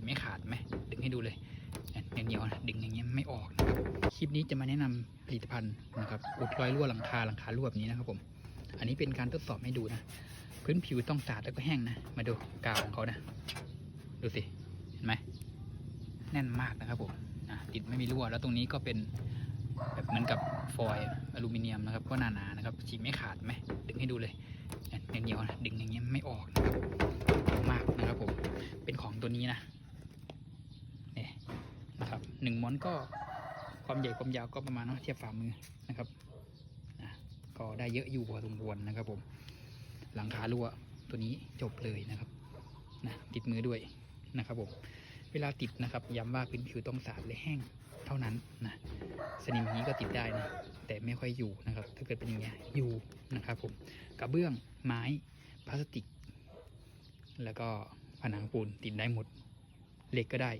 ีไม่ขาดไหมดึงให้ดูเลยเนี่ยเหนียวๆนะดึงอย่างเงี้ยไม่ออกนะครับคลิปนี้จะมาแนะนำผลิตภัณฑ์นะครับอุดรอยรั่วหลังคาหลังคารั่วแบบนี้นะครับผม อันนี้เป็นการทดสอบให้ดูนะ พื้นผิวต้องสะอาดแล้วก็แห้งนะ มาดูกาวของเขานะ ดูสิเห็นไหมแน่นมากนะครับผมติดไม่มีรั่วแล้วตรงนี้ก็เป็นแบบเหมือนกับฟอยล์อลูมิเนียมนะครับก็หนาๆนะครับฉีกไม่ขาดไหมดึงให้ดูเลยเนี่ยเหนียวๆนะดึงอย่างเงี้ยไม่ออกนะครับมากนะครับผมเป็นของตัวนี้นะ หนึ่งม้อนก็ความใหญ่ความยาวก็ประมาณเนาะเทียบฝ่ามือนะครับก็ได้เยอะอยู่พอสมควรนะครับผม หลังคารั่วตัวนี้จบเลยนะครับนะติดมือด้วยนะครับผม เวลาติดนะครับย้ำว่าพื้นผิวต้องสะอาดและแห้งเท่านั้นนะสนิมอย่างนี้ก็ติดได้นะแต่ไม่ค่อยอยู่นะครับ ถ้าเกิดเป็นอย่างเงี้ยอยู่นะครับผมกระเบื้องไม้พลาสติก แล้วก็ผนังปูนติดได้หมดเหล็กก็ได้